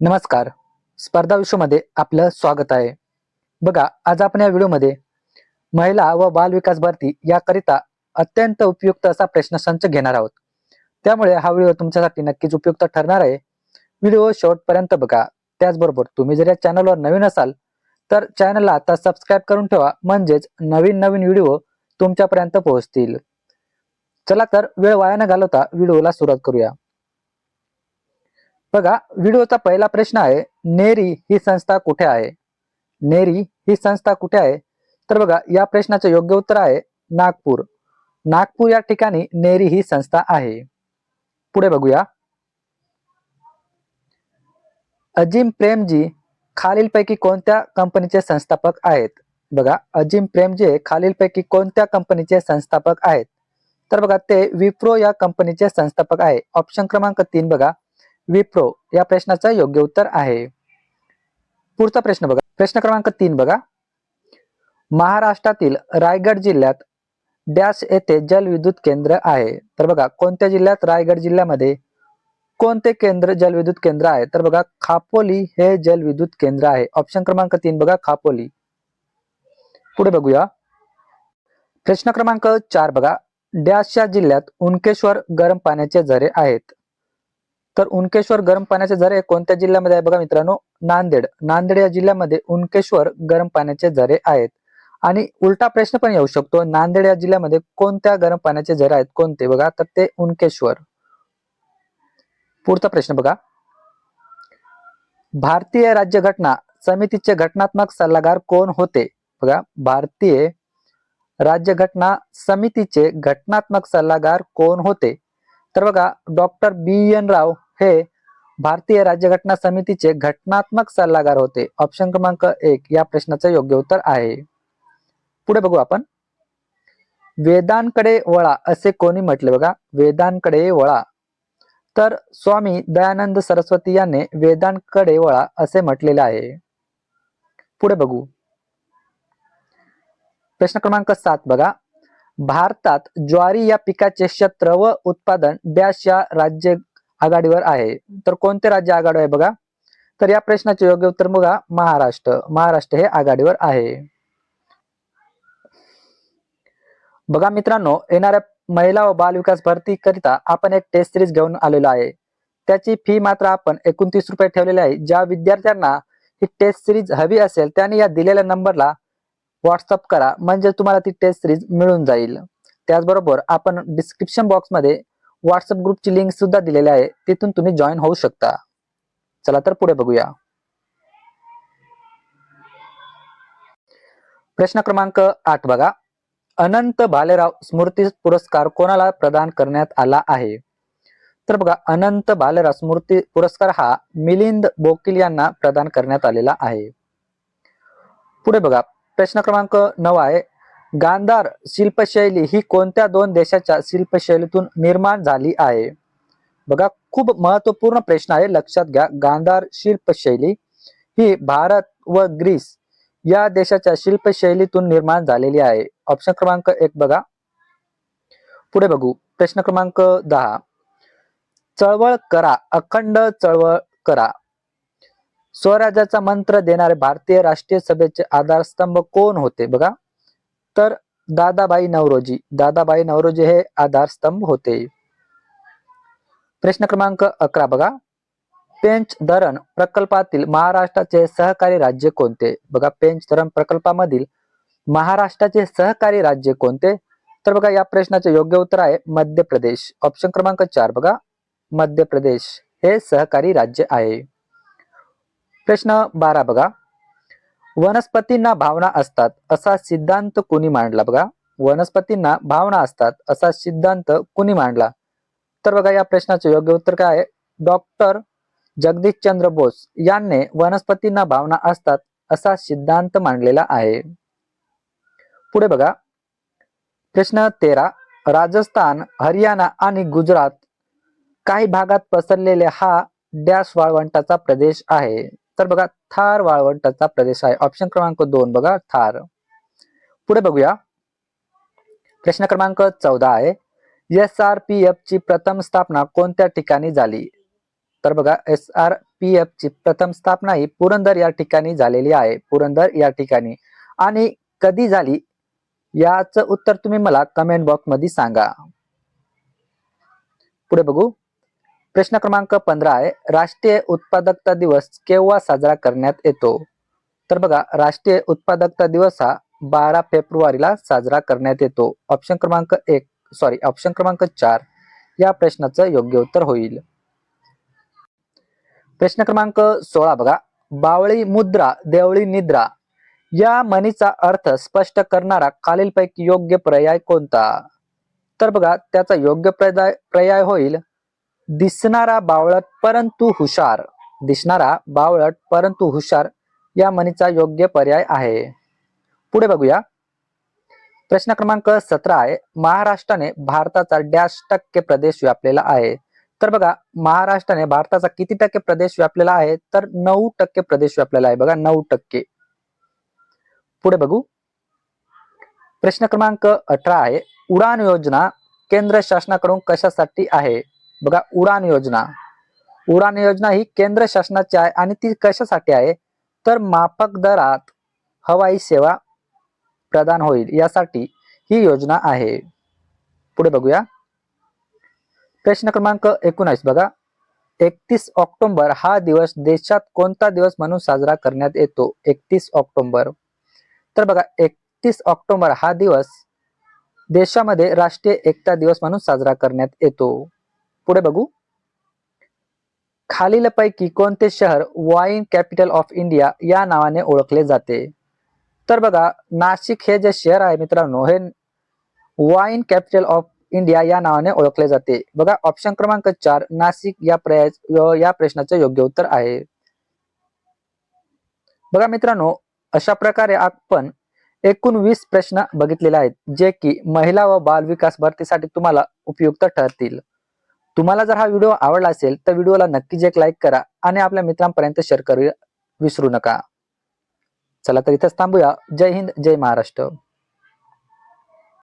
नमस्कार. स्पर्धा विश्वमध्ये आपलं स्वागत आहे. बघा आज आपण या व्हिडिओमध्ये महिला व बाल विकास भरती याकरिता अत्यंत उपयुक्त असा प्रश्न संच घेणार आहोत. त्यामुळे हा व्हिडिओ तुमच्यासाठी नक्कीच उपयुक्त ठरणार आहे. व्हिडिओ शेवटपर्यंत बघा. त्याचबरोबर तुम्ही जर या चॅनलवर नवीन असाल तर चॅनलला आता सबस्क्राईब करून ठेवा. म्हणजेच नवीन नवीन व्हिडिओ तुमच्यापर्यंत पोहोचतील. चला तर वेळ वाया न घालवता व्हिडिओला सुरुवात करूया. बघा व्हिडिओचा पहिला प्रश्न आहे नेरी ही संस्था कुठे आहे? नेरी ही संस्था कुठे आहे? तर बघा या प्रश्नाचं योग्य उत्तर आहे नागपूर. नागपूर या ठिकाणी नेरी ही संस्था आहे. पुढे बघूया. अजिम प्रेमजी खालीलपैकी कोणत्या कंपनीचे संस्थापक आहेत? बघा अजिम प्रेमजी खालीलपैकी कोणत्या कंपनीचे संस्थापक आहेत? तर बघा ते विप्रो या कंपनीचे संस्थापक आहे. ऑप्शन क्रमांक तीन बघा. विप्रो या प्रश्नाचं योग्य उत्तर आहे. पुढचा प्रश्न बघा. प्रश्न क्रमांक तीन बघा. महाराष्ट्रातील रायगड जिल्ह्यात डॅश येथे जलविद्युत केंद्र आहे. तर बघा कोणत्या जिल्ह्यात? रायगड जिल्ह्यामध्ये कोणते केंद्र जलविद्युत केंद्र आहे? तर बघा खापोली हे जलविद्युत केंद्र आहे. ऑप्शन क्रमांक तीन बघा खापोली. पुढे बघूया. प्रश्न क्रमांक चार बघा. डॅशच्या जिल्ह्यात उनकेश्वर गरम पाण्याचे झरे आहेत. तर उनकेश्वर गरम पाण्याचे झरे कोणत्या जिल्ह्यामध्ये आहे बघा मित्रांनो? नांदेड. नांदेड या जिल्ह्यामध्ये उनकेश्वर गरम पाण्याचे झरे आहेत. आणि उलटा प्रश्न पण येऊ शकतो नांदेड या जिल्ह्यामध्ये कोणत्या गरम पाण्याचे झरे आहेत? कोणते बघा? तर ते उनकेश्वर. पुढचा प्रश्न बघा. भारतीय राज्यघटना समितीचे घटनात्मक सल्लागार कोण होते? बघा भारतीय राज्यघटना समितीचे घटनात्मक सल्लागार कोण होते? तर बघा डॉक्टर बी एन राव हे भारतीय राज्यघटना समितीचे घटनात्मक सल्लागार होते. ऑप्शन क्रमांक एक या प्रश्नाचं योग्य उत्तर आहे. पुढे बघू आपण. वेदांकडे वळा असे कोणी म्हटले बघा. वेदांकडे वळा. तर स्वामी दयानंद सरस्वती यांनी वेदांकडे वळा असे म्हटलेले आहे. पुढे बघू. प्रश्न क्रमांक सात बघा. भारतात ज्वारी या पिकाचे क्षेत्र व उत्पादन डॅश या राज्य आघाडीवर आहे. तर कोणते राज्य आघाडी आहे बघा? तर या प्रश्नाचे योग्य उत्तर बघा महाराष्ट्र. महाराष्ट्र हे आघाडीवर आहे. बघा मित्रांनो येणाऱ्या महिला व बाल विकास भरती करिता आपण एक टेस्ट सिरीज घेऊन आलेलो आहे. त्याची फी मात्र आपण एकोणतीस रुपये ठेवलेली आहे. ज्या विद्यार्थ्यांना ही टेस्ट सिरीज हवी असेल त्यांनी या दिलेल्या नंबरला व्हॉट्सअप करा. म्हणजे तुम्हाला ती टेस्ट सिरीज मिळून जाईल. त्याचबरोबर आपण डिस्क्रिप्शन बॉक्समध्ये व्हॉट्सअप ग्रुपची लिंक सुद्धा दिलेली आहे. तिथून तुम्ही जॉईन होऊ शकता. चला तर पुढे बघूया. प्रश्न क्रमांक आठ बघा. अनंत भालेराव स्मृती पुरस्कार कोणाला प्रदान करण्यात आला आहे? तर बघा अनंत भालेराव स्मृती पुरस्कार हा मिलिंद बोकील यांना प्रदान करण्यात आलेला आहे. पुढे बघा प्रश्न क्रमांक नऊ आहे. गांधार शिल्पशैली ही कोणत्या दोन देशाच्या शिल्पशैलीतून निर्माण झाली आहे? बघा खूप महत्त्वपूर्ण प्रश्न आहे लक्षात घ्या. गांधार शिल्पशैली ही भारत व ग्रीस या देशाच्या शिल्पशैलीतून निर्माण झालेली आहे. ऑप्शन क्रमांक एक बघा. पुढे बघू. प्रश्न क्रमांक दहा. चळवळ करा अखंड चळवळ करा. स्वराज्याचा मंत्र देणारे भारतीय राष्ट्रीय सभेचे आधारस्तंभ कोण होते? बघा. तर दादाबाई नवरोजी दादाबाई नवरोजी हे आधारस्तंभ होते. प्रश्न क्रमांक अकरा बघा. पेंच धरण प्रकल्पातील महाराष्ट्राचे सहकारी राज्य कोणते? बघा पेंच धरण प्रकल्पामधील महाराष्ट्राचे सहकारी राज्य कोणते? तर बघा या प्रश्नाचे योग्य उत्तर आहे मध्य प्रदेश. ऑप्शन क्रमांक चार बघा. मध्य प्रदेश हे सहकारी राज्य आहे. प्रश्न बारा बघा. वनस्पतींना भावना असतात असा सिद्धांत कुणी मांडला? बघा वनस्पतींना भावना असतात असा सिद्धांत कुणी मांडला? तर बघा या प्रश्नाचे योग्य उत्तर काय आहे? डॉक्टर जगदीश चंद्र बोस यांनी वनस्पतींना भावना असतात असा सिद्धांत मांडलेला आहे. पुढे बघा प्रश्न तेरा राजस्थान हरियाणा आणि गुजरात काही भागात पसरलेले हा डॅश वाळवंटाचा प्रदेश आहे. तर बघा थार वाळवंटाचा प्रदेश आहे. ऑप्शन क्रमांक दोन बघा थार. पुढे बघूया. प्रश्न क्रमांक चौदा आहे. एस आर पी एफ ची प्रथम स्थापना कोणत्या ठिकाणी झाली? तर बघा एस आर पी एफ ची प्रथम स्थापना ही पुरंदर या ठिकाणी झालेली आहे. पुरंदर या ठिकाणी. आणि कधी झाली? याचं उत्तर तुम्ही मला कमेंट बॉक्समध्ये सांगा. पुढे बघू. प्रश्न क्रमांक पंधरा आहे. राष्ट्रीय उत्पादकता दिवस केव्हा साजरा करण्यात येतो? तर बघा राष्ट्रीय उत्पादकता दिवस हा बारा फेब्रुवारीला साजरा करण्यात येतो. ऑप्शन क्रमांक एक सॉरी ऑप्शन क्रमांक चार या प्रश्नाचं योग्य उत्तर होईल. प्रश्न क्रमांक सोळा बघा. बावळी मुद्रा देवळी निद्रा या म्हणीचा अर्थ स्पष्ट करणारा खालीलपैकी योग्य पर्याय कोणता? तर बघा त्याचा योग्य पर्याय पर्याय होईल. दिसणारा बावळट परंतु हुशार. दिसणारा बावळट परंतु हुशार या म्हणीचा योग्य पर्याय आहे. पुढे बघूया. प्रश्न क्रमांक सतरा आहे. महाराष्ट्राने भारताचा डॅश टक्के प्रदेश व्यापलेला आहे. तर बघा महाराष्ट्राने भारताचा किती टक्के प्रदेश व्यापलेला आहे? तर नऊ टक्के प्रदेश व्यापलेला आहे. बघा नऊ टक्के. पुढे बघू. प्रश्न क्रमांक अठरा आहे. उडान योजना केंद्र शासनाकडून कशासाठी आहे? बघा उडान योजना. उडान योजना ही केंद्र शासनाची आहे आणि ती कशासाठी आहे? तर माफक दरात हवाई सेवा प्रदान होईल यासाठी ही योजना आहे. पुढे बघूया. प्रश्न क्रमांक एकोणास बघा. एकतीस ऑक्टोबर हा दिवस देशात कोणता दिवस म्हणून साजरा करण्यात येतो? एकतीस ऑक्टोबर. तर बघा एकतीस ऑक्टोबर हा दिवस देशामध्ये राष्ट्रीय एकता दिवस म्हणून साजरा करण्यात येतो. पुढे बघू. खालीलपैकी कोणते शहर वाईन कॅपिटल ऑफ इंडिया या नावाने ओळखले जाते? तर बघा नाशिक हे जे शहर आहे मित्रांनो हे वाईन कॅपिटल ऑफ इंडिया या नावाने ओळखले जाते. बघा ऑप्शन क्रमांक चार नाशिक या प्रया या प्रश्नाचे योग्य उत्तर आहे. बघा मित्रांनो अशा प्रकारे आपण एकूण वीस प्रश्न बघितलेले आहेत जे की महिला व बाल विकास भरतीसाठी तुम्हाला उपयुक्त ठरतील. तुम्हाला जर हा व्हिडिओ आवडला असेल तर व्हिडिओला नक्कीच एक लाईक करा आणि आपल्या मित्रांपर्यंत शेअर करू विसरू नका. चला तर इथंच थांबूया. जय हिंद जय महाराष्ट्र.